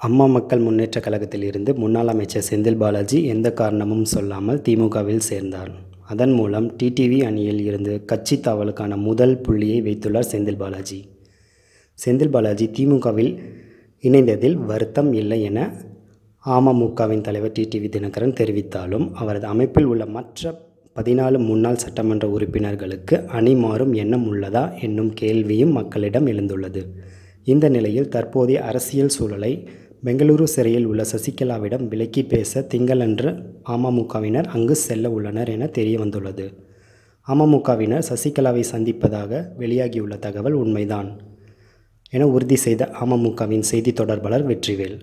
அம்மா மக்கள் முன்னேற்றக் கழகத்தில் இருந்து முன்னாள் அமைச்சர் செந்தில் பாலாஜி எந்த காரணமும் சொல்லாமல் திமுகவில் சேர்ந்தார். அதன் மூலம் டிடிவி அணியில் இருந்து கட்சி தாவலுக்கான முதல் புள்ளியை வைத்துள்ளார் செந்தில் பாலாஜி. செந்தில் பாலாஜி திமுகவில் இணைந்ததில் வருத்தம் இல்லை என அமமுகவின் தலைவர் டிடிவி தினகரன் தெரிவித்தாலும் அவரது அமைப்பில் உள்ள மற்ற பதினாலு முன்னாள் சட்டமன்ற உறுப்பினர்களுக்கு அணி மாறும் எண்ணம் உள்ளதா என்னும் கேள்வியும் மக்களிடம் எழுந்துள்ளது. இந்த நிலையில் தற்போதைய அரசியல் சூழலை பெங்களூரு சிறையில் உள்ள சசிகலாவிடம் விலக்கி பேச திங்களன்று அமமுகவினர் அங்கு செல்ல உள்ளனர் என தெரிய வந்துள்ளது அமமுகவினர் சசிகலாவை சந்திப்பதாக வெளியாகியுள்ள தகவல் உண்மைதான் என உறுதி செய்த அமமுகவின் செய்தி தொடர்பாளர் வெற்றிவேல்.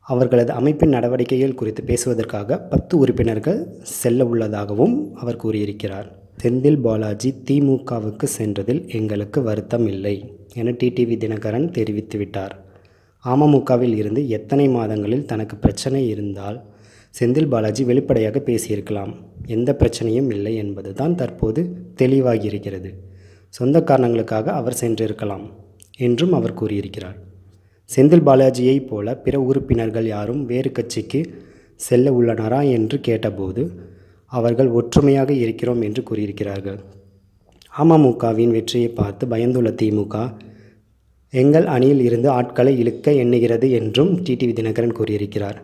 அவர்களது அமைப்பின் நடவடிக்கைகள் குறித்து பேசுவதற்காக பத்து உறுப்பினர்கள் செல்ல உள்ளதாகவும் அவர் கூறியிருக்கிறார். செந்தில் பாலாஜி திமுகவுக்கு சென்றதில் எங்களுக்கு வருத்தம் இல்லை என டிடிவி தினகரன் தெரிவித்துவிட்டார். அமமுகவில் இருந்து எத்தனை மாதங்களில் தனக்கு பிரச்சனை இருந்தால் செந்தில் பாலாஜி வெளிப்படையாக பேசியிருக்கலாம். எந்த பிரச்சனையும் இல்லை என்பது தான் தற்போது தெளிவாகியிருக்கிறது. சொந்த காரணங்களுக்காக அவர் சென்றிருக்கலாம் என்றும் அவர் கூறியிருக்கிறார். செந்தில் பாலாஜியைப் போல பிற உறுப்பினர்கள் யாரும் வேறு கட்சிக்கு செல்ல உள்ளனரா என்று கேட்டபோது அவர்கள் ஒற்றுமையாக இருக்கிறோம் என்று கூறியிருக்கிறார்கள். அமமுகவின் வெற்றியை பார்த்து பயந்துள்ள திமுக எங்கள் அணியில் இருந்து ஆட்களை இழுக்க எண்ணுகிறது என்றும் டிடிவி தினகரன் கூறியிருக்கிறார்.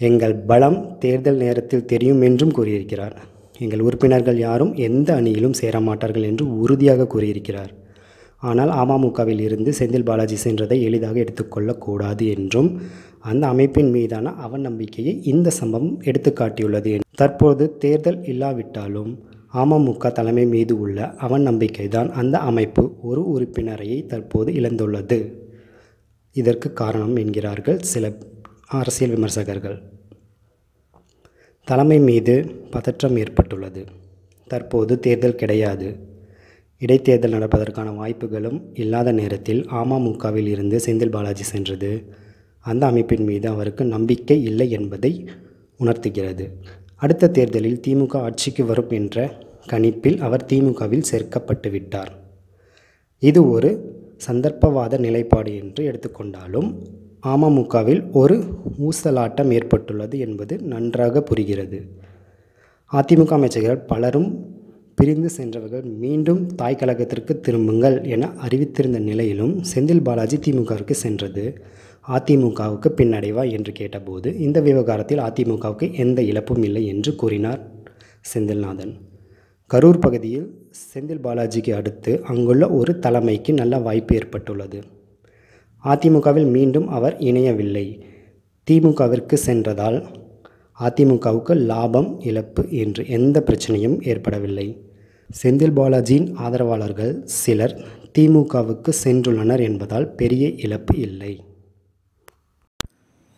எங்கள் பலம் தேர்தல் நேரத்தில் தெரியும் என்றும் கூறியிருக்கிறார். எங்கள் உறுப்பினர்கள் யாரும் எந்த அணியிலும் சேரமாட்டார்கள் என்று உறுதியாக கூறியிருக்கிறார். ஆனால் அமமுகவில் இருந்து செந்தில் பாலாஜி சென்றதை எளிதாக எடுத்துக்கொள்ளக்கூடாது என்றும் அந்த அமைப்பின் மீதான அவநம்பிக்கையை இந்த சம்பவம் எடுத்துக்காட்டியுள்ளது தற்போது தேர்தல் இல்லாவிட்டாலும் அமமுக தலைமை மீது உள்ள அவன் தான் அந்த அமைப்பு ஒரு உறுப்பினரையை தற்போது இழந்துள்ளது. இதற்கு காரணம் என்கிறார்கள் சில அரசியல் விமர்சகர்கள். தலைமை மீது பதற்றம் ஏற்பட்டுள்ளது. தற்போது தேர்தல் கிடையாது. இடைத்தேர்தல் நடப்பதற்கான வாய்ப்புகளும் இல்லாத நேரத்தில் அமமுகவில் இருந்து செந்தில் பாலாஜி சென்றது. அந்த அமைப்பின் மீது அவருக்கு நம்பிக்கை இல்லை என்பதை உணர்த்துகிறது. அடுத்த தேர்தலில் திமுக ஆட்சிக்கு வரும் என்ற கணிப்பில் அவர் திமுகவில் சேர்க்கப்பட்டு விட்டார். இது ஒரு சந்தர்ப்பவாத நிலைப்பாடு என்று எடுத்துக்கொண்டாலும் அமமுகவில் ஒரு ஊசலாட்டம் ஏற்பட்டுள்ளது என்பது நன்றாக புரிகிறது. அதிமுக அமைச்சர்கள் பலரும் பிரிந்து சென்றவர்கள் மீண்டும் தாய் கழகத்திற்கு திரும்புங்கள் என அறிவித்திருந்த நிலையிலும் செந்தில் பாலாஜி திமுகவிற்கு சென்றது. அதிமுகவுக்கு பின்னடைவா என்று கேட்டபோது இந்த விவகாரத்தில் அதிமுகவுக்கு எந்த இழப்பும் இல்லை என்று கூறினார் செந்தில்நாதன். கரூர் பகுதியில் செந்தில் பாலாஜிக்கு அடுத்து அங்குள்ள ஒரு தலைமைக்கு நல்ல வாய்ப்பு ஏற்பட்டுள்ளது. அதிமுகவில் மீண்டும் அவர் இணையவில்லை. திமுகவிற்கு சென்றதால் அதிமுகவுக்கு லாபம் இழப்பு என்று எந்த பிரச்சனையும் ஏற்படவில்லை. செந்தில் பாலாஜியின் ஆதரவாளர்கள் சிலர் திமுகவுக்கு சென்றுள்ளனர் என்பதால் பெரிய இழப்பு இல்லை.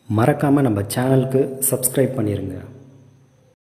மறக்காமல் நம்ம சேனலுக்கு சப்ஸ்கிரைப் பண்ணிடுங்க